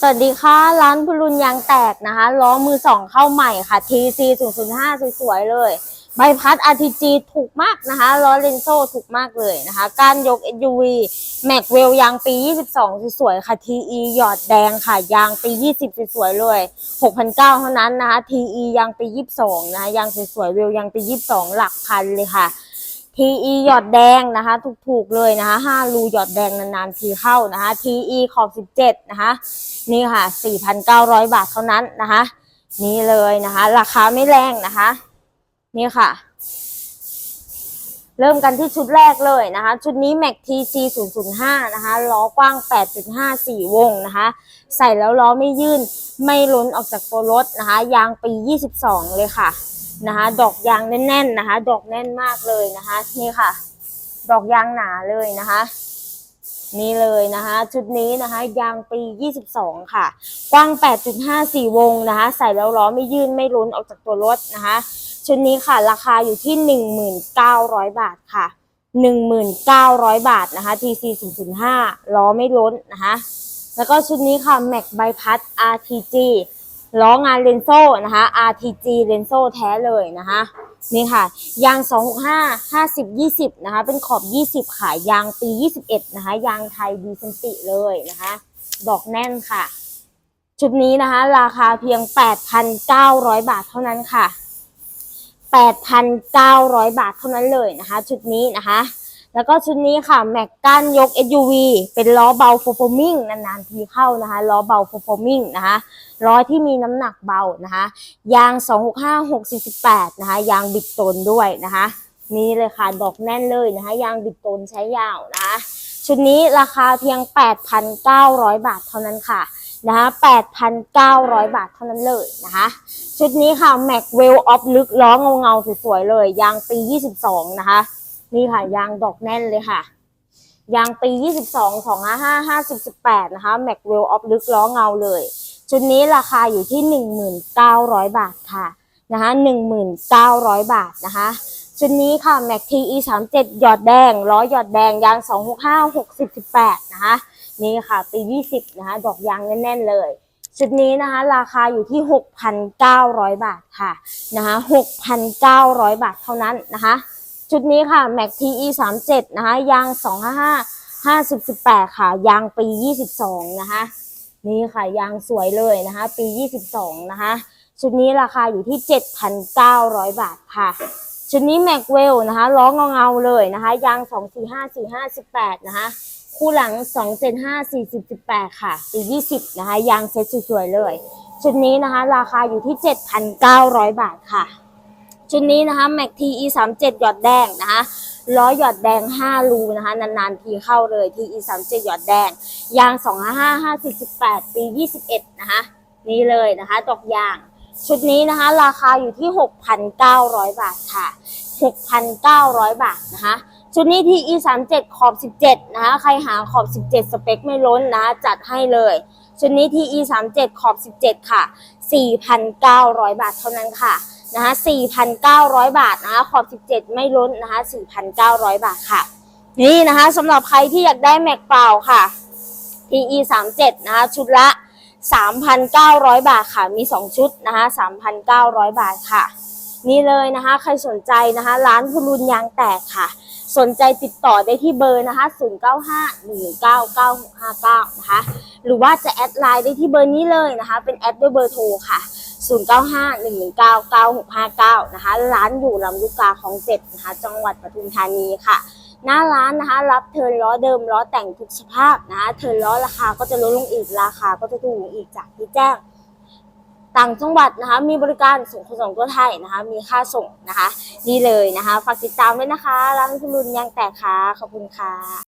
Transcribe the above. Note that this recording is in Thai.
สวัสดีค่ะ ร้านพลุนยางแตกนะคะ ล้อมือสองเข้าใหม่ค่ะ TC 0 0 5 สวยๆเลย ใบพัด RTG ถูกมากนะคะ ล้อเลนโซ่ถูกมากเลยนะคะ กานยก SUV แม็กเวลยางปี 22 สวยๆค่ะ TE หยอดแดงค่ะ ยางปี 20 สวยๆเลย 6,900 เท่านั้นนะคะ TE ยางปี 22 นะคะยางสวยๆเวลยางปี 22 หลักพันเลยค่ะ TE หยอดแดงนะคะ ถูกๆเลยนะคะ5รูหยอดแดงนานๆทีเข้านะคะ TE ขอบ17 นะคะ นี่ค่ะ 4,900 บาทเท่านั้นนะคะ นี่เลยนะคะ ราคาไม่แรงนะคะ นี่ค่ะ เริ่มกันที่ชุดแรกเลยนะคะ ชุดนี้ Mac TC 005 นะคะ ล้อกว้าง 8.54 วงนะคะ ใส่แล้วล้อไม่ยื่น ไม่ล้นออกจากตัวรถนะคะ ยางปี 22 เลยค่ะ นะคะ ดอกยางแน่นๆนะคะ ดอกแน่นมากเลยนะคะ นี่ค่ะ ดอกยางหนาเลยนะคะ นี่เลยนะคะ ชุดนี้นะคะ ยางปี 22 ค่ะ กว้าง 8.54 วงนะคะ ใส่แล้วล้อไม่ยื่นไม่ล้นออกจากตัวรถนะคะ ชุดนี้ค่ะราคาอยู่ที่ 1,900 บาทค่ะ1,900 บาทนะคะ TC 005ล้อไม่ล้นนะคะ แล้วก็ชุดนี้ค่ะ Mac Bypass RTG ล้องานเลนโซ่นะคะ RTG เลนโซ่แท้เลยนะคะนี่ค่ะ ยาง 265 50 20 นะคะ เป็นขอบ 20 ค่ะ ยางปี 21 นะคะ ยางไทยดีเซนติเลยนะคะ ดอกแน่นค่ะ ชุดนี้นะคะ ราคาเพียง 8,900 บาทเท่านั้นค่ะ 8,900 บาทเท่านั้นเลยนะคะ ชุดนี้นะคะ แล้วก็ชุดนี้ค่ะ แม็กก้านยก SUV เป็นล้อเบาโฟโฟมิงนานๆทีเข้านะคะล้อเบาโฟโฟมิงนะคะล้อที่มีน้ำหนักเบานะคะ ยาง 265 648 นะคะ ยางบิดตนด้วยนะคะ นี่เลยค่ะ ดอกแน่นเลยนะคะ ยางบิดตนใช้ยาวนะคะ ชุดนี้ราคาเพียง 8,900 บาทเท่านั้นค่ะนะคะ8,900 บาทเท่านั้นเลยนะคะ ชุดนี้ค่ะ Mac w e l l of ลึกล้อเงาเงาๆสวยๆเลย ยางปี 22 นะคะ นี่ค่ะยางดอกแน่นเลยค่ะ ยางปี 22 255 50 18 นะคะ Mac w e l l of ลึกล้อเงาเลย ชุดนี้ราคาอยู่ที่ 1,900 บาทค่ะนะคะ1,900 บาทนะคะชุดนี้ค่ะ Mac TE 37หยอดแดงล้อหยอดแดงยาง 265 60 18 นะคะนี่ค่ะปี 20 นะคะดอกยางแน่นๆเลยชุดนี้นะคะราคาอยู่ที่ 6,900 บาทค่ะนะคะ6,900 บาทเท่านั้นนะคะ ชุดนี้ค่ะ Mac TE 37นะคะ ยาง 255 50 18 ค่ะ ยางปี 22 นะคะ นี่ค่ะ ยางสวยเลยนะคะ ปี 22 นะคะ ชุดนี้ราคาอยู่ที่ 7,900 บาทค่ะ ชุดนี้ Mac w e l l นะคะ ล้อเงาๆเลยนะคะ ยาง 245 45 18 นะคะ คู่หลัง 275 40 18 ค่ะ ปี 20 นะคะ ยางเซ็ตสวยๆเลย ชุดนี้นะคะ ราคาอยู่ที่ 7,900 บาทค่ะ ชุดนี้นะคะ Mac TE 37หยอดแดงนะคะล้อหยอดแดง 5 รูนะคะ นานๆ ทีเข้าเลย TE 37หยอดแดง ยาง 255 50 18 ปี 21 นะคะ นี่เลยนะคะดอกยาง ชุดนี้นะคะ ราคาอยู่ที่ 6,900 บาทค่ะ 6,900 บาทนะคะ ชุดนี้ TE 37ขอบ 17 นะคะ ใครหาขอบ 17 สเปคไม่ล้นนะะจัดให้เลย ชุดนี้ TE 37ขอบ 17 ค่ะ 4,900 บาทเท่านั้นค่ะ นะคะ4,900 บาทนะคะขอบ 17 ไม่ล้นนะคะ4,900 บาทค่ะ นี่นะคะสำหรับใครที่อยากได้แม็กเปล่าค่ะ TE 37นะคะชุดละ 3,900 บาทค่ะ มี 2 ชุดนะคะ3,900 บาทค่ะ นี่เลยนะคะ ใครสนใจนะคะ ร้านพลุนยางแตกค่ะ สนใจติดต่อได้ที่เบอร์นะคะ 0951999659 นะคะ หรือว่าจะแอดไลน์ได้ที่เบอร์นี้เลยนะคะ เป็นแอดด้วยเบอร์โทรค่ะ 0951199659 นะคะ ร้านอยู่ลำลูกกาของเจ็ดนะคะ จังหวัดปทุมธานีค่ะหน้าร้านนะคะรับเทิร์นล้อเดิมล้อแต่งทุกสภาพนะคะเทิร์นล้อราคาก็จะลดลงอีกราคาก็จะถูกลงอีกจากที่แจ้ง ต่างจังหวัดนะคะ มีบริการส่งขนส่งทั่วไทยนะคะ มีค่าส่งนะคะนี่เลยนะคะ ฝากติดตามด้วยนะคะร้านคุณรุนยางแตกค่ะขอบคุณค่ะ